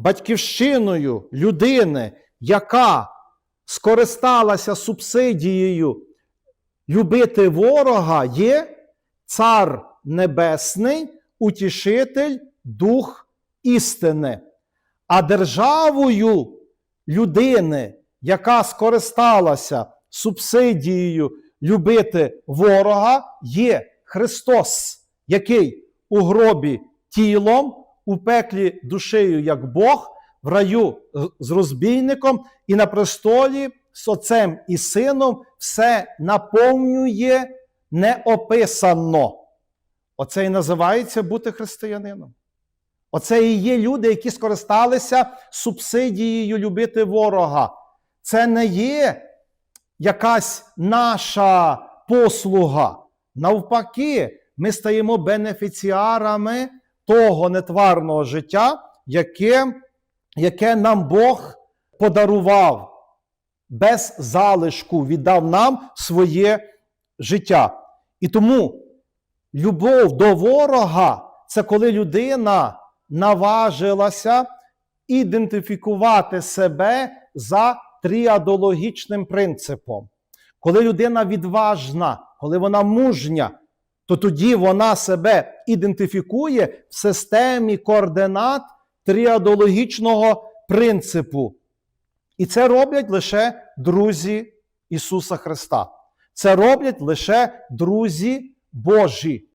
батьківщиною людини, яка скористалася субсидією любити ворога, є Цар Небесний, утішитель, Дух істини. А державою людини, яка скористалася субсидією любити ворога, є Христос, який у гробі тілом, у пеклі душею, як Бог, в раю з розбійником і на престолі з Отцем і Сином все наповнює неописано. Оце і називається бути християнином. Оце і є люди, які скористалися субсидією любити ворога. Це не є якась наша послуга. Навпаки, ми стаємо бенефіціарами того нетварного життя, яке, яке нам Бог подарував без залишку, віддав нам своє життя. І тому любов до ворога це коли людина наважилася ідентифікувати себе за тріадологічним принципом. Коли людина відважна, коли вона мужня, то тоді вона себе ідентифікує в системі координат тріадологічного принципу. І це роблять лише друзі Ісуса Христа. Це роблять лише друзі Божі.